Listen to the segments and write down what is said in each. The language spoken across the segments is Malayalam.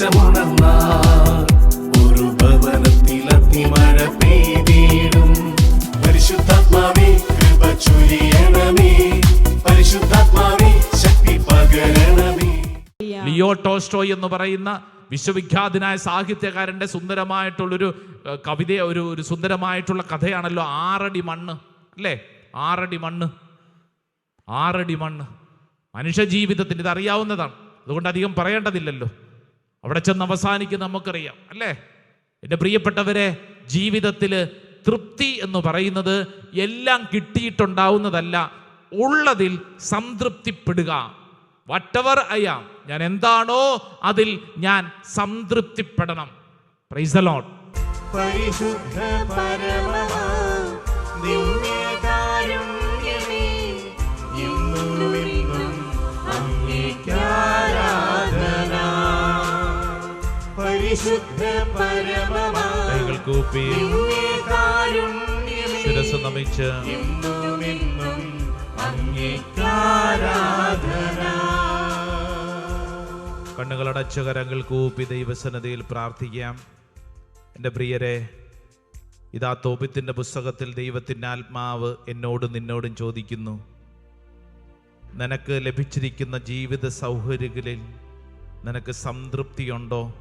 ദേശമുണർന്നാൽ ഒരു ഭവനത്തിൽ അത്തിമഴ പെയ്തിടും പരിശുദ്ധാത്മാവേ കൃപ ചൊരിയണമേ പരിശുദ്ധാത്മാവേ ശക്തി ലിയോ ടോസ്റ്റോ എന്ന് പറയുന്ന വിശ്വവിഖ്യാതനായ സാഹിത്യകാരന്റെ സുന്ദരമായിട്ടുള്ളൊരു കവിത ഒരു ഒരു സുന്ദരമായിട്ടുള്ള കഥയാണല്ലോ ആറടി മണ്ണ് അല്ലേ? ആറടി മണ്ണ്. ആറടി മണ്ണ്. മനുഷ്യ ജീവിതത്തിന് ഇത് അറിയാവുന്നതാണ്. അതുകൊണ്ട് അധികം പറയേണ്ടതില്ലല്ലോ. അവിടെ ചെന്ന് അവസാനിക്കുന്ന നമുക്കറിയാം അല്ലേ? എന്റെ പ്രിയപ്പെട്ടവരെ ജീവിതത്തിൽ തൃപ്തി എന്ന് പറയുന്നത് എല്ലാം കിട്ടിയിട്ടുണ്ടാവുന്നതല്ല ഉള്ളതിൽ സംതൃപ്തിപ്പെടുക. വട്ടവർ അയാം ഞാൻ എന്താണോ അതിൽ ഞാൻ സംതൃപ്തിപ്പെടണം. പ്രൈസ് ലോട്ട് പരിശുദ്ധ പരമമാ പരിശുദ്ധ കൈകൾ കൂപ്പി ശിരസ് നമിച്ച് കണ്ണുകളടച്ച കരങ്ങൾ കൂപ്പി ദൈവസന്നതയിൽ പ്രാർത്ഥിക്കാം. എന്റെ പ്രിയരെ ഇതാ തോപിത്തിന്റെ പുസ്തകത്തിൽ ദൈവത്തിന്റെ ആത്മാവ് എന്നോടും നിന്നോടും ചോദിക്കുന്നു. നിനക്ക് ലഭിച്ചിരിക്കുന്ന ജീവിത സൗകര്യങ്ങളിൽ നിനക്ക് സംതൃപ്തിയുണ്ടോ?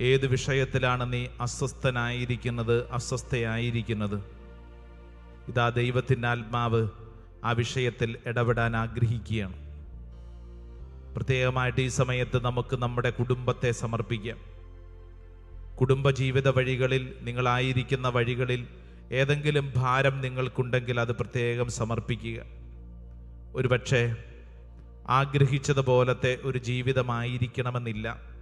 ഏത് വിഷയത്തിലാണ് നീ അസ്വസ്ഥനായിരിക്കുന്നത് അസ്വസ്ഥയായിരിക്കുന്നത്? ഇതാ ദൈവത്തിന്റെ ആത്മാവ് ആ വിഷയത്തിൽ ഇടപെടാൻ ആഗ്രഹിക്കുകയാണ്. പ്രത്യേകമായിട്ട് ഈ സമയത്ത് നമുക്ക് നമ്മുടെ കുടുംബത്തെ സമർപ്പിക്കാം. കുടുംബജീവിത വഴികളിൽ നിങ്ങളായിരിക്കുന്ന വഴികളിൽ ഏതെങ്കിലും ഭാരം നിങ്ങൾക്കുണ്ടെങ്കിൽ അത് പ്രത്യേകം സമർപ്പിക്കുക. ഒരുപക്ഷെ ആഗ്രഹിച്ചതുപോലത്തെ ഒരു ജീവിതമായിരിക്കണമെന്നില്ല.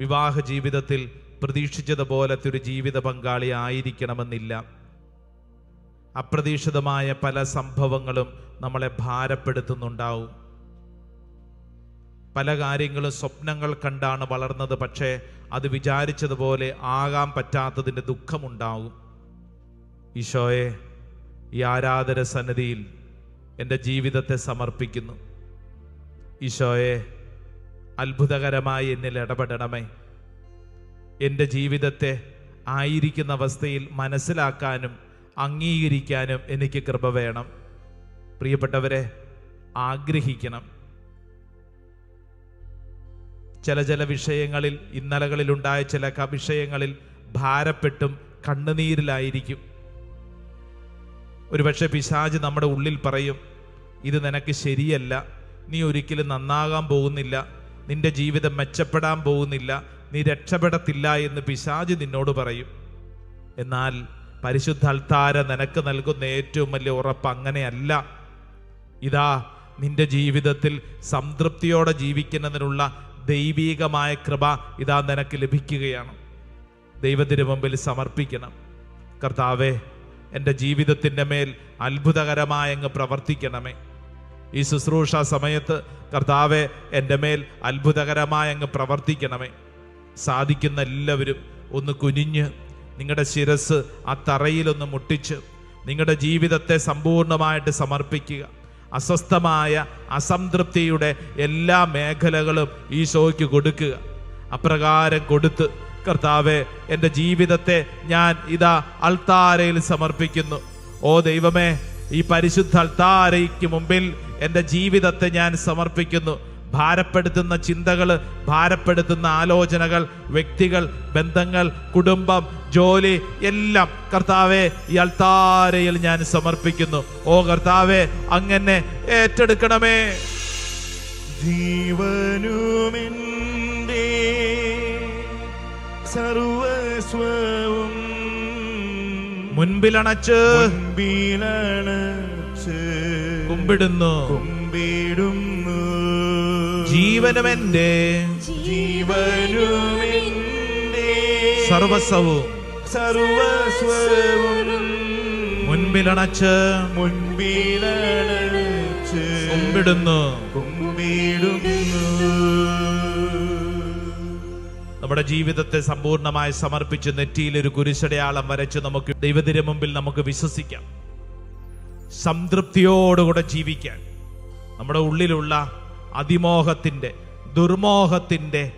വിവാഹ ജീവിതത്തിൽ പ്രതീക്ഷിച്ചതുപോലത്തെ ഒരു ജീവിത പങ്കാളി ആയിരിക്കണമെന്നില്ല. അപ്രതീക്ഷിതമായ പല സംഭവങ്ങളും നമ്മളെ ഭാരപ്പെടുത്തുന്നുണ്ടാവും. പല കാര്യങ്ങളും സ്വപ്നങ്ങൾ കണ്ടാണ് വളർന്നത് പക്ഷേ അത് വിചാരിച്ചതുപോലെ ആകാൻ പറ്റാത്തതിന്റെ ദുഃഖമുണ്ടാവും. ഈശോയെ ഈ ആരാധന സന്നിധിയിൽ എന്റെ ജീവിതത്തെ സമർപ്പിക്കുന്നു. ഈശോയെ അത്ഭുതകരമായി എന്നിൽ ഇടപെടണമേ. എന്റെ ജീവിതത്തെ ആയിരിക്കുന്ന അവസ്ഥയിൽ മനസ്സിലാക്കാനും അംഗീകരിക്കാനും എനിക്ക് കൃപ വേണം. പ്രിയപ്പെട്ടവരെ ആഗ്രഹിക്കണം. ചില ചില വിഷയങ്ങളിൽ ഇന്നലകളിലുണ്ടായ ചില വിഷയങ്ങളിൽ ഭാരപ്പെട്ടും കണ്ണുനീരിലായിരിക്കും. ഒരുപക്ഷെ പിശാജ് നമ്മുടെ ഉള്ളിൽ പറയും ഇത് നിനക്ക് ശരിയല്ല. നീ ഒരിക്കലും നന്നാകാൻ പോകുന്നില്ല. നിന്റെ ജീവിതം മെച്ചപ്പെടാൻ പോകുന്നില്ല നീ രക്ഷപ്പെടത്തില്ല എന്ന് പിശാജ് നിന്നോട് പറയും. എന്നാൽ പരിശുദ്ധ അൽത്താര നിനക്ക് നൽകുന്ന ഏറ്റവും വലിയ ഉറപ്പ് അങ്ങനെയല്ല. ഇതാ നിന്റെ ജീവിതത്തിൽ സംതൃപ്തിയോടെ ജീവിക്കുന്നതിനുള്ള ദൈവീകമായ കൃപ ഇതാ നിനക്ക് ലഭിക്കുകയാണ്. ദൈവത്തിന് മുമ്പിൽ സമർപ്പിക്കണം. കർത്താവേ എന്റെ ജീവിതത്തിന്റെ മേൽ അത്ഭുതകരമായ അങ്ങ് പ്രവർത്തിക്കണമേ. ഈ ശുശ്രൂഷ സമയത്ത് കർത്താവെ എന്റെ മേൽ അത്ഭുതകരമായ അങ്ങ് പ്രവർത്തിക്കണമേ. സാധിക്കുന്ന എല്ലാവരും ഒന്ന് കുനിഞ്ഞ് നിങ്ങളുടെ ശിരസ് ആ തറയിലൊന്ന് മുട്ടിച്ച് നിങ്ങളുടെ ജീവിതത്തെ സമ്പൂർണമായിട്ട് സമർപ്പിക്കുക. അസ്വസ്ഥമായ അസംതൃപ്തിയുടെ എല്ലാ മേഖലകളും ഈശോയ്ക്ക് കൊടുക്കുക. അപ്രകാരം കൊടുത്ത് കർത്താവെ എന്റെ ജീവിതത്തെ ഞാൻ ഇതാ അൾത്താരയിൽ സമർപ്പിക്കുന്നു. ഓ ദൈവമേ ഈ പരിശുദ്ധ അൾത്താരയ്ക്ക് മുമ്പിൽ എന്റെ ജീവിതത്തെ ഞാൻ സമർപ്പിക്കുന്നു. ഭാരപ്പെടുത്തുന്ന ചിന്തകൾ ഭാരപ്പെടുത്തുന്ന ആലോചനകൾ വ്യക്തികൾ ബന്ധങ്ങൾ കുടുംബം ജോലി എല്ലാം കർത്താവെ ഈ അൾത്താരയിൽ ഞാൻ സമർപ്പിക്കുന്നു. ഓ കർത്താവെ അങ്ങനെ ഏറ്റെടുക്കണമേ. സർവസ്വവും മുൻപിലണച്ച് മുൻപിലണച്ച് കുമ്പിടുന്നു. കുമ്പിടുന്നു. ജീവനും എന്റെ ജീവനും സർവസ്വവും. സർവസ്വവും. മുൻപിലണച്ച്. മുൻപിലണച്ച്. കുമ്പിടുന്നു. കുമ്പിടുന്നു. നമ്മുടെ ജീവിതത്തെ സമ്പൂർണമായി സമർപ്പിച്ച് നെറ്റിയിൽ ഒരു കുരിശടയാളം വരച്ച് നമുക്ക് ദൈവത്തിന് മുമ്പിൽ നമുക്ക് വിശ്വസിക്കാം. സംതൃപ്തിയോടുകൂടെ ജീവിക്കാൻ. നമ്മുടെ ഉള്ളിലുള്ള അതിമോഹത്തിന്റെ ദുർമോഹത്തിന്റെ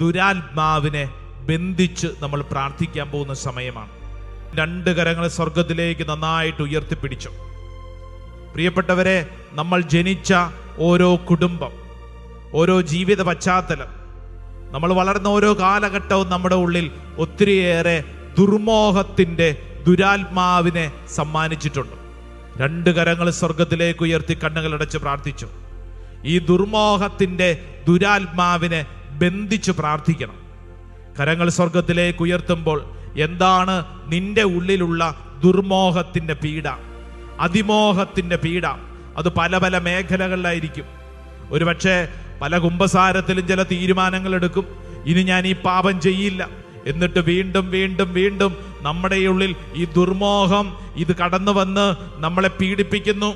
ദുരാത്മാവിനെ ബന്ധിച്ച് നമ്മൾ പ്രാർത്ഥിക്കാൻ പോകുന്ന സമയമാണ്. രണ്ട് കരങ്ങളെ സ്വർഗത്തിലേക്ക് നന്നായിട്ട് ഉയർത്തിപ്പിടിച്ചു. പ്രിയപ്പെട്ടവരെ നമ്മൾ ജനിച്ച ഓരോ കുടുംബം ഓരോ ജീവിത പശ്ചാത്തലം നമ്മൾ വളർന്ന ഓരോ കാലഘട്ടവും നമ്മുടെ ഉള്ളിൽ ഒത്തിരിയേറെ ദുർമോഹത്തിന്റെ ദുരാത്മാവിനെ സമ്മാനിച്ചിട്ടുണ്ട്. രണ്ട് കരങ്ങൾ സ്വർഗത്തിലേക്ക് ഉയർത്തി കണ്ണുകളടച്ച് പ്രാർത്ഥിച്ചു. ഈ ദുർമോഹത്തിന്റെ ദുരാത്മാവിനെ ബന്ധിച്ച് പ്രാർത്ഥിക്കണം. കരങ്ങൾ സ്വർഗത്തിലേക്ക് ഉയർത്തുമ്പോൾ എന്താണ് നിന്റെ ഉള്ളിലുള്ള ദുർമോഹത്തിന്റെ പീഡ? അതിമോഹത്തിന്റെ പീഡ. അത് പല പല മേഖലകളിലായിരിക്കും. ഒരുപക്ഷെ പല കുംഭസാരത്തിലും ചില തീരുമാനങ്ങൾ എടുക്കും. ഇനി ഞാൻ ഈ പാപം ചെയ്യില്ല. എന്നിട്ട് വീണ്ടും വീണ്ടും വീണ്ടും നമ്മുടെ ഉള്ളിൽ ഈ ദുർമോഹം ഇത് കടന്നു വന്ന് നമ്മളെ പീഡിപ്പിക്കുന്നു.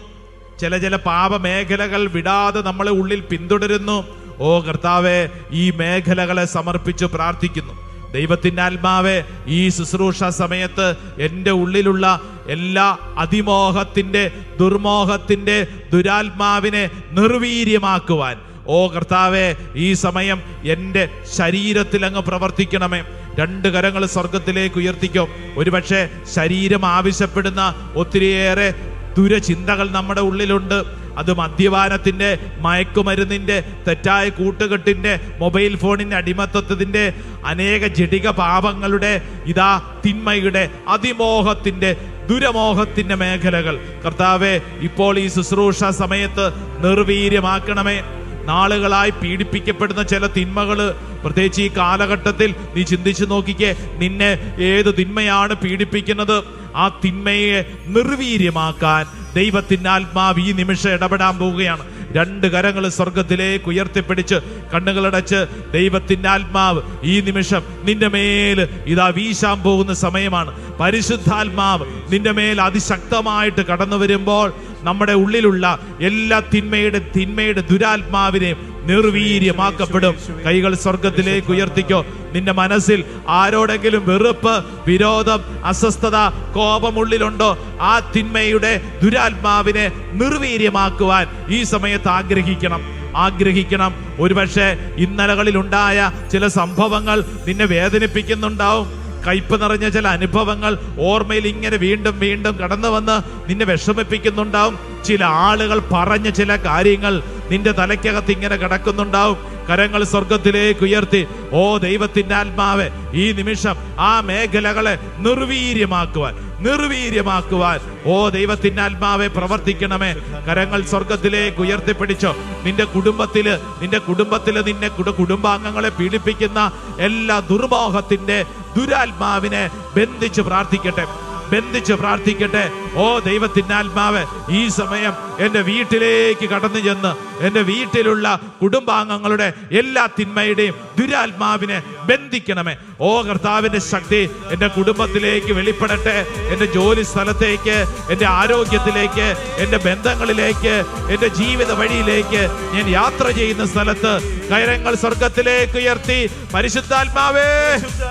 ചില ചില പാപമേഖലകൾ വിടാതെ നമ്മളെ ഉള്ളിൽ പിന്തുടരുന്നു. ഓ കർത്താവെ ഈ മേഖലകളെ സമർപ്പിച്ച് പ്രാർത്ഥിക്കുന്നു. ദൈവത്തിന്റെ ആത്മാവെ ഈ ശുശ്രൂഷ സമയത്ത് എന്റെ ഉള്ളിലുള്ള എല്ലാ അതിമോഹത്തിന്റെ ദുർമോഹത്തിന്റെ ദുരാത്മാവിനെ നിർവീര്യമാക്കുവാൻ. ഓ കർത്താവെ ഈ സമയം എന്റെ ശരീരത്തിൽ അങ്ങ് പ്രവർത്തിക്കണമേ. രണ്ട് കരങ്ങൾ സ്വർഗത്തിലേക്ക് ഉയർത്തിക്കും. ഒരുപക്ഷെ ശരീരം ആവശ്യപ്പെടുന്ന ഒത്തിരിയേറെ ദുരചിന്തകൾ നമ്മുടെ ഉള്ളിലുണ്ട്. അത് മദ്യപാനത്തിന്റെ മയക്കുമരുന്നിന്റെ തെറ്റായ കൂട്ടുകെട്ടിന്റെ മൊബൈൽ ഫോണിന്റെ അടിമത്തത്തിന്റെ അനേക ജടിക പാപങ്ങളുടെ ഇതാ തിന്മയുടെ അതിമോഹത്തിന്റെ ദുരമോഹത്തിന്റെ മേഖലകൾ. കർത്താവെ ഇപ്പോൾ ഈ ശുശ്രൂഷ സമയത്ത് നിർവീര്യമാക്കണമേ. നാളുകളായി പീഡിപ്പിക്കപ്പെടുന്ന ചില തിന്മകൾ പ്രത്യേകിച്ച് ഈ കാലഘട്ടത്തിൽ നീ ചിന്തിച്ചു നോക്കിക്കേ നിന്നെ ഏത് തിന്മയാണ് പീഡിപ്പിക്കുന്നത്? ആ തിന്മയെ നിർവീര്യമാക്കാൻ ദൈവത്തിന്റെ ആത്മാവ് ഈ നിമിഷം ഇടപെടാൻ പോവുകയാണ്. രണ്ട് കരങ്ങൾ സ്വർഗത്തിലേക്ക് ഉയർത്തിപ്പിടിച്ച് കണ്ണുകളടച്ച് ദൈവത്തിന്റെ ആത്മാവ് ഈ നിമിഷം നിന്റെ മേൽ ഇതാ വീശാൻ പോകുന്ന സമയമാണ്. പരിശുദ്ധാത്മാവ് നിന്റെ മേൽ അതിശക്തമായിട്ട് കടന്നു വരുമ്പോൾ നമ്മുടെ ഉള്ളിലുള്ള എല്ലാ തിന്മയുടെ തിന്മയുടെ ദുരാത്മാവിനെയും നിർവീര്യമാക്കപ്പെടും. കൈകൾ സ്വർഗത്തിലേക്ക് ഉയർത്തിക്കോ. നിന്റെ മനസ്സിൽ ആരോടെങ്കിലും വെറുപ്പ് വിരോധം അസ്വസ്ഥത കോപമുള്ളിലുണ്ടോ ആ തിന്മയുടെ ദുരാത്മാവിനെ നിർവീര്യമാക്കുവാൻ ഈ സമയത്ത് ആഗ്രഹിക്കണം. ആഗ്രഹിക്കണം. ഒരുപക്ഷെ ഇന്നലകളിൽ ഉണ്ടായ ചില സംഭവങ്ങൾ നിന്നെ വേദനിപ്പിക്കുന്നുണ്ടാവും. കയ്പ് നിറഞ്ഞ ചില അനുഭവങ്ങൾ ഓർമ്മയിൽ ഇങ്ങനെ വീണ്ടും വീണ്ടും കടന്നു വന്ന് നിന്നെ വിഷമിപ്പിക്കുന്നുണ്ടാവും. ചില ആളുകൾ പറഞ്ഞ ചില കാര്യങ്ങൾ നിന്റെ തലയ്ക്കകത്ത് ഇങ്ങനെ കിടക്കുന്നുണ്ടാവും. കരങ്ങൾ സ്വർഗത്തിലേക്ക് ഉയർത്തി ഓ ദൈവത്തിന്റെ ആത്മാവെ ഈ നിമിഷം ആ മേഖലകളെ നിർവീര്യമാക്കുവാൻ നിർവീര്യമാക്കുവാൻ. ഓ ദൈവത്തിന്റെ ആത്മാവെ പ്രവർത്തിക്കണമേ. കരങ്ങൾ സ്വർഗത്തിലേക്ക് ഉയർത്തിപ്പിടിച്ചോ. നിന്റെ കുടുംബത്തിൽ നിന്റെ കുടുംബത്തിൽ നിന്നെ കുടുംബാംഗങ്ങളെ പീഡിപ്പിക്കുന്ന എല്ലാ ദുർമോഹത്തിന്റെ ദുരാത്മാവിനെ ബന്ധിച്ച് പ്രാർത്ഥിക്കട്ടെ. ബന്ധിച്ച് പ്രാർത്ഥിക്കട്ടെ. ഓ ദൈവത്തിന്റെ ആത്മാവ് ഈ സമയം എന്റെ വീട്ടിലേക്ക് കടന്നു ചെന്ന് എന്റെ വീട്ടിലുള്ള കുടുംബാംഗങ്ങളുടെ എല്ലാ തിന്മയുടെയും ദുരാത്മാവിനെ ബന്ധിക്കണമേ. ഓ കർത്താവിന്റെ ശക്തി എന്റെ കുടുംബത്തിലേക്ക് വെളിപ്പെടട്ടെ. എന്റെ ജോലി സ്ഥലത്തേക്ക് എന്റെ ആരോഗ്യത്തിലേക്ക് എന്റെ ബന്ധങ്ങളിലേക്ക് എന്റെ ജീവിത വഴിയിലേക്ക് ഞാൻ യാത്ര ചെയ്യുന്ന സ്ഥലത്ത് കയറങ്ങൾ സ്വർഗത്തിലേക്ക് ഉയർത്തി. പരിശുദ്ധാത്മാവേ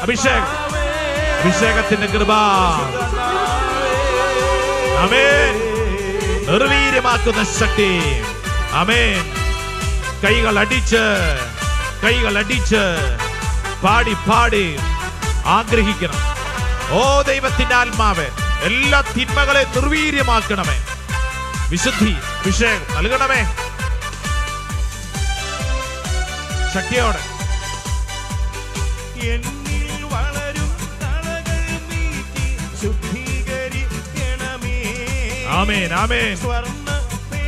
അഭിഷേകം. അഭിഷേകത്തിന്റെ കൃപ. അമേൻ നിർവീര്യമാക്കുന്ന ശക്തി. അമേൻ കൈകൾ അടിച്ച് കൈകൾ അടിച്ച് പാടി പാടി ആഗ്രഹിക്കണം. ഓ ദൈവത്തിന്റെ ആത്മാവ് എല്ലാ തിന്മകളെ നിർവീര്യമാക്കണമേ. വിശുദ്ധി അഭിഷേകം നൽകണമേ. ശക്തിയോടെ. എന്നിൽ സ്വർണത്തെ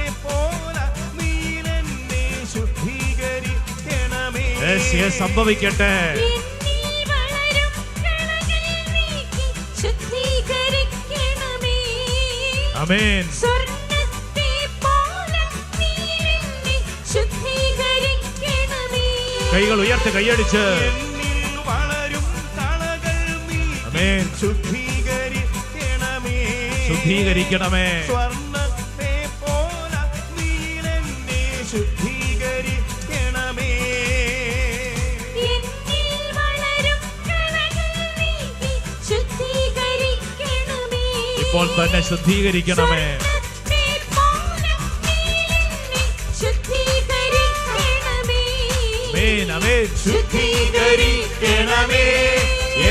ആമേൻ നീ എന്നെ ശുദ്ധീകരിക്കണമേ. കൈകൾ ഉയർത്തി കൈയടിച്ച്. നീക്കി ആമേൻ ശുദ്ധീകരിക്കണമേ. ശുദ്ധീകരിക്കണമേ സ്വർണത്തെ പോലെ നീലെന്നെ ശുദ്ധീകരിക്കണമേ. എന്നിൽ വളരും കളകൾ നീക്കി ശുദ്ധീകരിക്കണമേ. ഇപ്പോൾ തന്നെ ശുദ്ധീകരിക്കണമേ. ശുദ്ധീകരിക്കണമേ.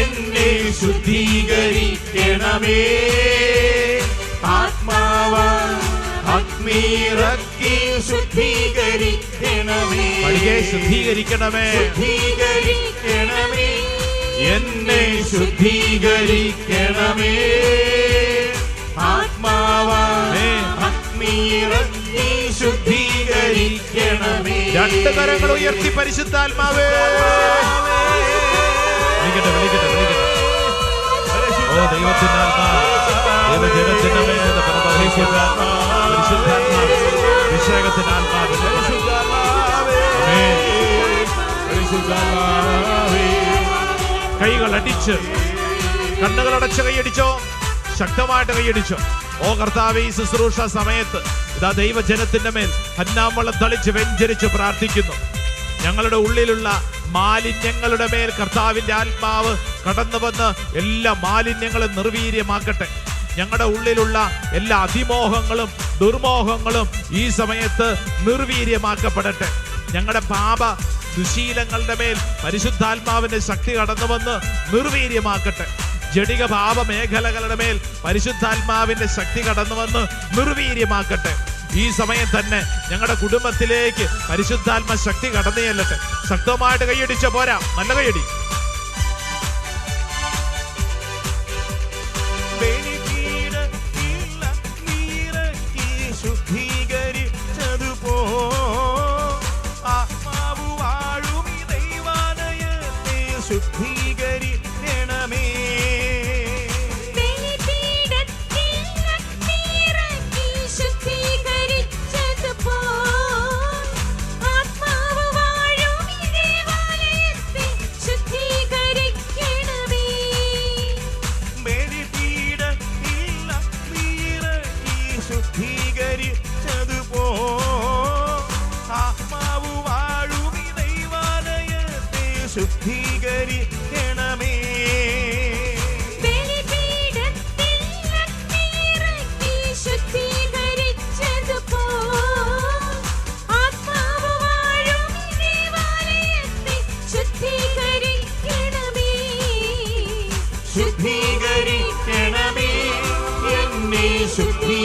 എന്നെ ശുദ്ധീകരിക്കണമേ. ആത്മാവ അഗ്നിറക്കി ശുദ്ധീകരിക്കണമേ. ശുദ്ധീകരിക്കണമേ. ശുദ്ധീകരിക്കണമേ. എന്നെ ശുദ്ധീകരിക്കണമേ. ആത്മാവേ. അഗ്നിറക്കി ശുദ്ധീകരിക്കണമേ. രണ്ട് കരങ്ങൾ ഉയർത്തി പരിശുദ്ധാത്മാവേ. വിളിക്കട്ടെ വിളിക്കട്ടെ വിളിക്കട്ടെ. ഓ ദൈവത്തിന്റെ ആത്മാവ് ദൈവജനത്തിന്റെ കൈകൾ അടിച്ച്. കണ്ണുകൾ അടച്ച് കൈയടിച്ചോ? ശക്തമായിട്ട് കൈയടിച്ചോ? ഓ കർത്താവ് ഈ ശുശ്രൂഷ സമയത്ത് ഇതാ ദൈവജനത്തിന്റെ മേൽ ഹന്നാമ്പളം തളിച്ച് വെഞ്ചരിച്ച് പ്രാർത്ഥിക്കുന്നു. ഞങ്ങളുടെ ഉള്ളിലുള്ള മാലിന്യങ്ങളുടെ മേൽ കർത്താവിന്റെ ആത്മാവ് കടന്നു വന്ന് എല്ലാ മാലിന്യങ്ങളും നിർവീര്യമാക്കട്ടെ. ഞങ്ങളുടെ ഉള്ളിലുള്ള എല്ലാ അതിമോഹങ്ങളും ദുർമോഹങ്ങളും ഈ സമയത്ത് നിർവീര്യമാക്കപ്പെടട്ടെ. ഞങ്ങളുടെ പാപ ദുശീലങ്ങളുടെ മേൽ പരിശുദ്ധാത്മാവിന്റെ ശക്തി കടന്നു വന്ന് നിർവീര്യമാക്കട്ടെ. ജടിക പാപ മേഖലകളുടെ മേൽ പരിശുദ്ധാത്മാവിന്റെ ശക്തി കടന്നു വന്ന് നിർവീര്യമാക്കട്ടെ. ഈ സമയം തന്നെ ഞങ്ങളുടെ കുടുംബത്തിലേക്ക് പരിശുദ്ധാത്മ ശക്തി കടന്നു ചെല്ലട്ടെ. ശക്തമായിട്ട് കൈയടിച്ച പോരാ. നല്ല കൈയടി.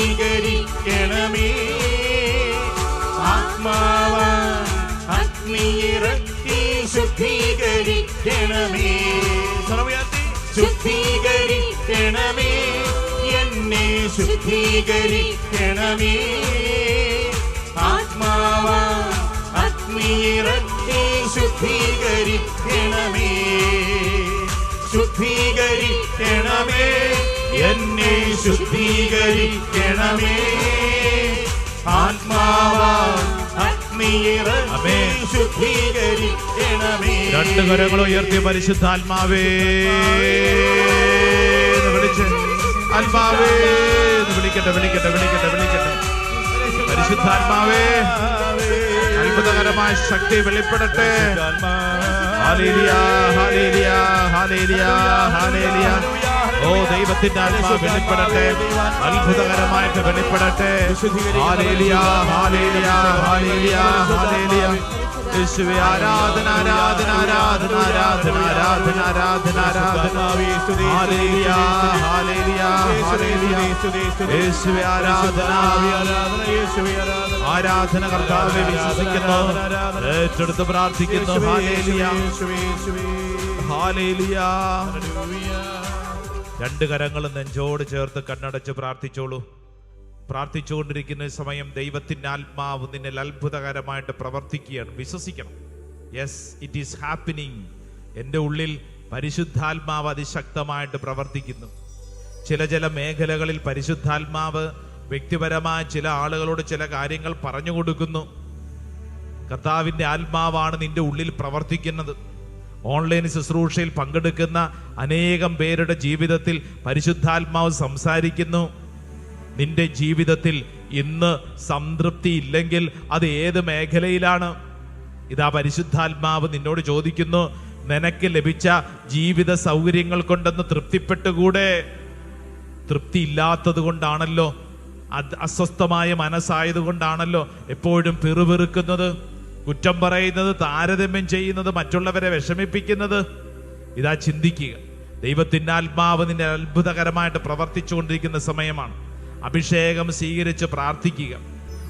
ശുദ്ധീകരിക്കണമേ ആത്മാവ അഗ്നിയിറക്കി ശുദ്ധീകരിക്കണമേ. ശുദ്ധീകരിക്കണമേ. എന്നെ ശുദ്ധീകരിക്കണമേ. ആത്മാവ അഗ്നിയിറക്കി ശുദ്ധീകരിക്കണമേ. ശുദ്ധീകരിക്കണമേ. എന്നെ ശുദ്ധീകരിക്കണമേ. രണ്ട് കരങ്ങൾ ഉയർത്തി പരിശുദ്ധാത്മാവേ വിളിച്ച് ആത്മാവേ വിളിക്കട്ടെ വിളിക്കട്ടെ വിളിക്കട്ടെ വിളിക്കട്ടെ. പരിശുദ്ധാത്മാവേ അത്ഭുതകരമായ ശക്തി വെളിപ്പെടട്ടെ. Hallelujah hallelujah hallelujah hallelujah. ഓ ദൈവത്തിന്റെ ആത്മാ വെളിപ്പെടട്ടെ. അത്ഭുതകരമായിട്ട് വെളിപ്പെടട്ടെ. യേശുവേ ആരാധന ആരാധന ആരാധന ആരാധന ആരാധന ആരാധന ആരാധന. യേശുവേ ആരാധന. ആരാധന കർത്താവെ വിശ്വസിക്കുന്നു. ഏറ്റെടുത്ത് പ്രാർത്ഥിക്കുന്നു. ഹാലേലിയ. ഹാലേലിയ. രണ്ട് കരങ്ങൾ നെഞ്ചോട് ചേർത്ത് കണ്ണടച്ച് പ്രാർത്ഥിച്ചോളൂ. പ്രാർത്ഥിച്ചുകൊണ്ടിരിക്കുന്ന സമയം ദൈവത്തിന്റെ ആത്മാവ് നിന്നിൽ അത്ഭുതകരമായിട്ട് പ്രവർത്തിക്കുകയാണ്. വിശ്വസിക്കണം. യെസ് ഇറ്റ് ഈസ് ഹാപ്പനിങ് എന്റെ ഉള്ളിൽ പരിശുദ്ധാത്മാവ് അതിശക്തമായിട്ട് പ്രവർത്തിക്കുന്നു. ചില ചില മേഖലകളിൽ പരിശുദ്ധാത്മാവ് വ്യക്തിപരമായ ചില ആളുകളോട് ചില കാര്യങ്ങൾ പറഞ്ഞു കൊടുക്കുന്നു. കർത്താവിന്റെ ആത്മാവാണ് നിന്റെ ഉള്ളിൽ പ്രവർത്തിക്കുന്നത്. ഓൺലൈൻ ശുശ്രൂഷയിൽ പങ്കെടുക്കുന്ന അനേകം പേരുടെ ജീവിതത്തിൽ പരിശുദ്ധാത്മാവ് സംസാരിക്കുന്നു. നിന്റെ ജീവിതത്തിൽ ഇന്ന് സംതൃപ്തി ഇല്ലെങ്കിൽ അത് ഏത് മേഖലയിലാണ്? ഇതാ പരിശുദ്ധാത്മാവ് നിന്നോട് ചോദിക്കുന്നു നിനക്ക് ലഭിച്ച ജീവിത സൗകര്യങ്ങൾ കൊണ്ടൊന്ന് തൃപ്തിപ്പെട്ടുകൂടെ? തൃപ്തി ഇല്ലാത്തത് കൊണ്ടാണല്ലോ അസ്വസ്ഥമായ മനസ്സായത് കൊണ്ടാണല്ലോ എപ്പോഴും പിറുപിറുക്കുന്നത്. കുറ്റം പറയുന്നത് താരതമ്യം ചെയ്യുന്നത് മറ്റുള്ളവരെ വിഷമിപ്പിക്കുന്നത്. ഇതാ ചിന്തിക്കുക. ദൈവത്തിന്റെ ആത്മാവ് നിന്നെ അത്ഭുതകരമായിട്ട് പ്രവർത്തിച്ചുകൊണ്ടിരിക്കുന്ന സമയമാണ്. അഭിഷേകം സ്വീകരിച്ച് പ്രാർത്ഥിക്കുക.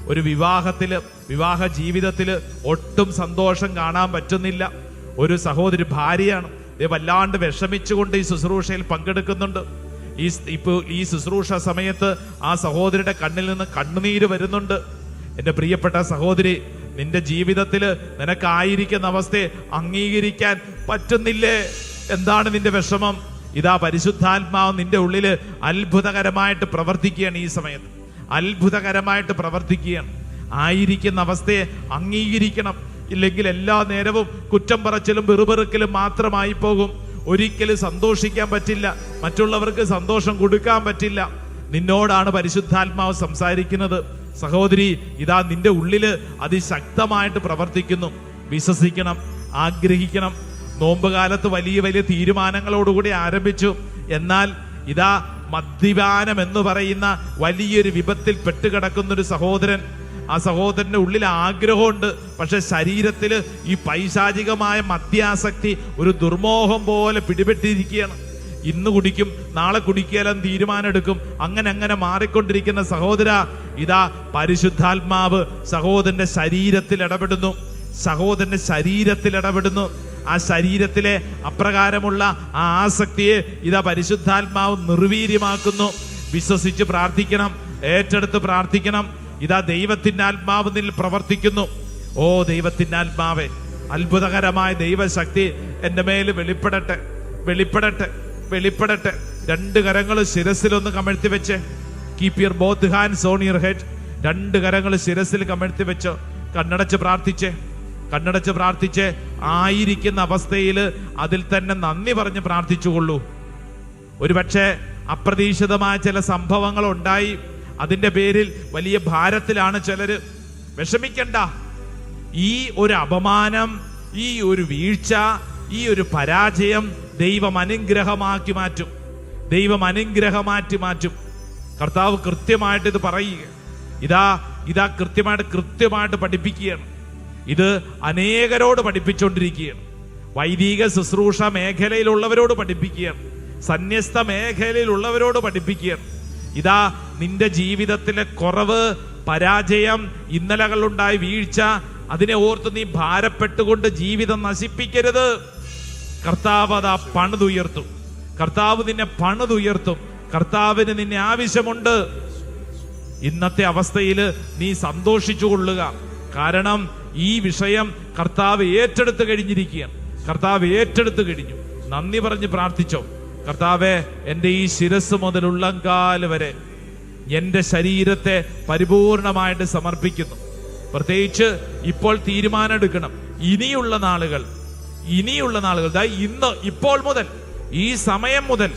ഒരു വിവാഹത്തിൽ വിവാഹ ജീവിതത്തിൽ ഒട്ടും സന്തോഷം കാണാൻ പറ്റുന്നില്ല. ഒരു സഹോദരി ഭാര്യയാണ്. വല്ലാണ്ട് വിഷമിച്ചുകൊണ്ട് ഈ ശുശ്രൂഷയിൽ പങ്കെടുക്കുന്നുണ്ട്. ഈ ഇപ്പോൾ ഈ ശുശ്രൂഷ സമയത്ത് ആ സഹോദരിയുടെ കണ്ണിൽ നിന്ന് കണ്ണുനീര് വരുന്നുണ്ട്. എന്റെ പ്രിയപ്പെട്ട സഹോദരി നിന്റെ ജീവിതത്തിൽ നിനക്കായിരിക്കുന്ന അവസ്ഥയെ അംഗീകരിക്കാൻ പറ്റുന്നില്ലേ? എന്താണ് നിന്റെ വിഷമം? ഇതാ പരിശുദ്ധാത്മാവ് നിന്റെ ഉള്ളിൽ അത്ഭുതകരമായിട്ട് പ്രവർത്തിക്കുകയാണ് ഈ സമയത്ത്. അത്ഭുതകരമായിട്ട് പ്രവർത്തിക്കുകയാണ്. ആയിരിക്കുന്ന അവസ്ഥയെ അംഗീകരിക്കണം. ഇല്ലെങ്കിൽ എല്ലാ നേരവും കുറ്റം പറച്ചിലും വെറുപെറുക്കലും മാത്രമായി പോകും. ഒരിക്കലും സന്തോഷിക്കാൻ പറ്റില്ല. മറ്റുള്ളവർക്ക് സന്തോഷം കൊടുക്കാൻ പറ്റില്ല. നിന്നോടാണ് പരിശുദ്ധാത്മാവ് സംസാരിക്കുന്നത്. സഹോദരി ഇതാ നിന്റെ ഉള്ളിൽ അതിശക്തമായിട്ട് പ്രവർത്തിക്കുന്നു. വിശ്വസിക്കണം ആഗ്രഹിക്കണം. നോമ്പുകാലത്ത് വലിയ വലിയ തീരുമാനങ്ങളോടുകൂടി ആരംഭിച്ചു. എന്നാൽ ഇതാ മദ്യപാനം എന്ന് പറയുന്ന വലിയൊരു വിപത്തിൽ പെട്ടുകിടക്കുന്ന ഒരു സഹോദരൻ. ആ സഹോദരന്റെ ഉള്ളിൽ ആഗ്രഹമുണ്ട്. പക്ഷെ ശരീരത്തിൽ ഈ പൈശാചികമായ മദ്യാസക്തി ഒരു ദുർമോഹം പോലെ പിടിപെട്ടിരിക്കുകയാണ്. ഇന്ന് കുടിക്കും നാളെ കുടിക്കാലും തീരുമാനം എടുക്കും അങ്ങനെ അങ്ങനെ മാറിക്കൊണ്ടിരിക്കുന്ന സഹോദര ഇതാ പരിശുദ്ധാത്മാവ് സഹോദരന്റെ ശരീരത്തിൽ ഇടപെടുന്നു. സഹോദരന്റെ ശരീരത്തിൽ ഇടപെടുന്നു. ആ ശരീരത്തിലെ അപ്രകാരമുള്ള ആ ആസക്തിയെ ഇതാ പരിശുദ്ധാത്മാവ് നിർവീര്യമാക്കുന്നു. വിശ്വസിച്ച് പ്രാർത്ഥിക്കണം ഏറ്റെടുത്ത് പ്രാർത്ഥിക്കണം. ഇതാ ദൈവത്തിന്റെ ആത്മാവ് നിൽ പ്രവർത്തിക്കുന്നു. ഓ ദൈവത്തിന്റെ ആത്മാവേ അത്ഭുതകരമായ ദൈവശക്തി എന്റെ മേൽ വെളിപ്പെടട്ടെ വെളിപ്പെടട്ടെ. വെളിപ്പെടട്ടെ. രണ്ട് കരങ്ങൾ ശിരസിൽ ഒന്ന് കമഴ്ത്തി വെച്ച്. Keep your both hands on your head രണ്ട് കരങ്ങൾ ശിരസിൽ കമഴ്ത്തി വെച്ച്. കണ്ണടച്ച് പ്രാർത്ഥിച്ച്. കണ്ണടച്ച് പ്രാർത്ഥിച്ച് ആയിരിക്കുന്ന അവസ്ഥയിൽ അതിൽ തന്നെ നന്ദി പറഞ്ഞ് പ്രാർത്ഥിച്ചുകൊള്ളൂ. ഒരുപക്ഷെ അപ്രതീക്ഷിതമായ ചില സംഭവങ്ങൾ ഉണ്ടായി അതിന്റെ പേരിൽ വലിയ ഭാരത്തിലാണ് ചിലര്. വിഷമിക്കണ്ട. ഈ ഒരു അപമാനം ഈ ഒരു വീഴ്ച ഈ ഒരു പരാജയം ദൈവം അനുഗ്രഹമാക്കി മാറ്റും. ദൈവം അനുഗ്രഹമാറ്റി മാറ്റും. കർത്താവ് കൃത്യമായിട്ട് ഇത് പറയുക ഇതാ ഇതാ കൃത്യമായിട്ട് കൃത്യമായിട്ട് പഠിപ്പിക്കുകയാണ്. ഇത് അനേകരോട് പഠിപ്പിച്ചുകൊണ്ടിരിക്കുകയാണ്. വൈദിക ശുശ്രൂഷ മേഖലയിലുള്ളവരോട് പഠിപ്പിക്കുകയാണ്. സന്യസ്ത മേഖലയിലുള്ളവരോട് പഠിപ്പിക്കുകയാണ്. ഇതാ നിന്റെ ജീവിതത്തിലെ കുറവ് പരാജയം ഇന്നലകളുണ്ടായ വീഴ്ച അതിനെ ഓർത്ത് നീ ഭാരപ്പെട്ടുകൊണ്ട് ജീവിതം നശിപ്പിക്കരുത്. കർത്താവ് അത് ആ പണിതുയർത്തും. കർത്താവ് നിന്നെ പണിതുയർത്തും. കർത്താവിന് നിന്നെ ആവശ്യമുണ്ട്. ഇന്നത്തെ അവസ്ഥയിൽ നീ സന്തോഷിച്ചു കൊള്ളുക. കാരണം ഈ വിഷയം കർത്താവ് ഏറ്റെടുത്ത് കഴിഞ്ഞിരിക്കുകയാണ്. കർത്താവ് ഏറ്റെടുത്ത് കഴിഞ്ഞു. നന്ദി പറഞ്ഞ് പ്രാർത്ഥിച്ചോ. കർത്താവെ എന്റെ ഈ ശിരസ് മുതൽ ഉള്ളങ്കാൽ വരെ എന്റെ ശരീരത്തെ പരിപൂർണമായിട്ട് സമർപ്പിക്കുന്നു. പ്രത്യേകിച്ച് ഇപ്പോൾ തീരുമാനമെടുക്കണം. ഇനിയുള്ള നാളുകൾ ഇനിയുള്ള നാളുകൾ. ഇന്ന് ഇപ്പോൾ മുതൽ ഈ സമയം മുതൽ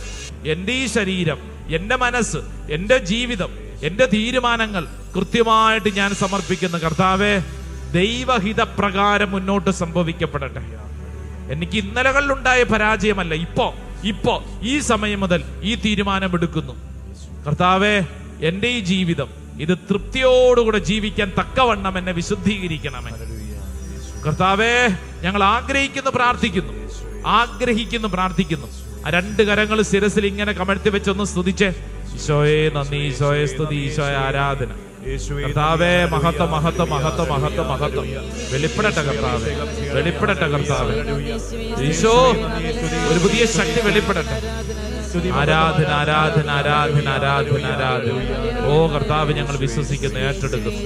എന്റെ ഈ ശരീരം എന്റെ മനസ്സ് എന്റെ ജീവിതം എന്റെ തീരുമാനങ്ങൾ കൃത്യമായിട്ട് ഞാൻ സമർപ്പിക്കുന്ന കർത്താവെ ദൈവഹിത പ്രകാരം മുന്നോട്ട് സംഭവിക്കപ്പെടട്ടെ. എനിക്ക് ഇന്നലകളിലുണ്ടായ പരാജയമല്ല ഇപ്പോ ഇപ്പോ ഈ സമയം മുതൽ ഈ തീരുമാനം എടുക്കുന്നു. കർത്താവെ എന്റെ ഈ ജീവിതം ഇത് തൃപ്തിയോടുകൂടെ ജീവിക്കാൻ തക്കവണ്ണം എന്നെ വിശുദ്ധീകരിക്കണമേ. കർത്താവേ ഞങ്ങൾ ആഗ്രഹിക്കുന്നു പ്രാർത്ഥിക്കുന്നു. ആഗ്രഹിക്കുന്നു പ്രാർത്ഥിക്കുന്നു. ആ രണ്ട് കരങ്ങൾ ശിരസിൽ ഇങ്ങനെ കമഴ്ത്തി വെച്ചൊന്ന് സ്തുതിച്ച്. ഈശോയെ നന്ദി ഈശോയെ സ്തുതി ഈശോയെ ആരാധന. കർത്താവേ മഹത്വ മഹത്വ മഹത്വ മഹത്വ മഹത്വം. വെളിപ്പെടട്ടെ കർത്താവേ. വെളിപ്പെടട്ടെ കർത്താവേ. ഈശോ ഒരു പുതിയ ശക്തി വെളിപ്പെടട്ടെ. ആരാധന ആരാധന ആരാധന ആരാധന ആരാധന. ഓ കർത്താവ് ഞങ്ങൾ വിശ്വസിക്കുന്നു ഏറ്റെടുക്കുന്നു.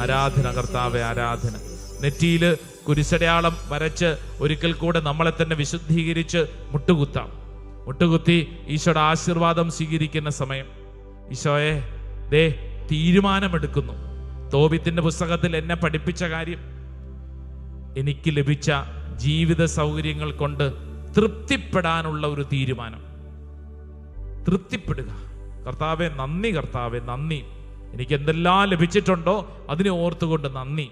ആരാധന കർത്താവെ ആരാധന. നെറ്റിയിൽ കുരിശടയാളം വരച്ച് ഒരിക്കൽ കൂടെ നമ്മളെ തന്നെ വിശുദ്ധീകരിച്ച് മുട്ടുകുത്താം. മുട്ടുകുത്തി ഈശോയുടെ ആശീർവാദം സ്വീകരിക്കുന്ന സമയം. ഈശോയെ ദേ തീരുമാനമെടുക്കുന്നു. തോബിത്തിന്റെ പുസ്തകത്തിൽ എന്നെ പഠിപ്പിച്ച കാര്യം. എനിക്ക് ലഭിച്ച ജീവിത സൗകര്യങ്ങൾ കൊണ്ട് തൃപ്തിപ്പെടാനുള്ള ഒരു തീരുമാനം. തൃപ്തിപ്പെടുക. കർത്താവെ നന്ദി കർത്താവെ നന്ദി. എനിക്ക് എന്തെല്ലാം ലഭിച്ചിട്ടുണ്ടോ അതിനെ ഓർത്തുകൊണ്ട് നന്ദി.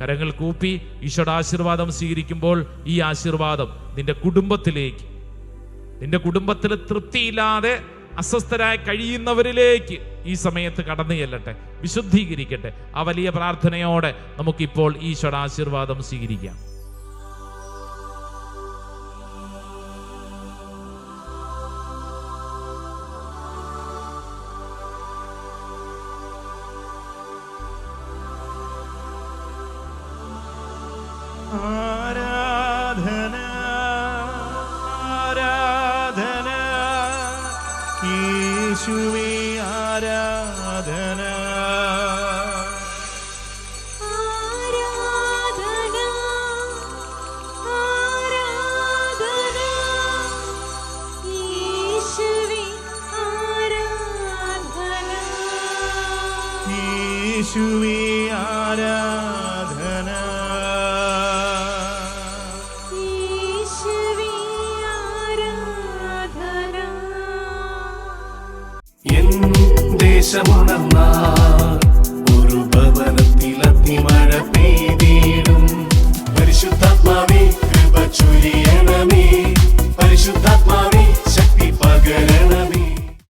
കരങ്ങൾ കൂപ്പി ഈശോയുടെ ആശീർവാദം സ്വീകരിക്കുമ്പോൾ ഈ ആശീർവാദം നിന്റെ കുടുംബത്തിലേക്ക് നിന്റെ കുടുംബത്തിൽ തൃപ്തിയില്ലാതെ അസ്വസ്ഥരായി കഴിയുന്നവരിലേക്ക് ഈ സമയത്ത് കടന്നു ചെല്ലട്ടെ വിശുദ്ധീകരിക്കട്ടെ. ആ വലിയ പ്രാർത്ഥനയോടെ നമുക്കിപ്പോൾ ഈശോയുടെ ആശീർവാദം സ്വീകരിക്കാം.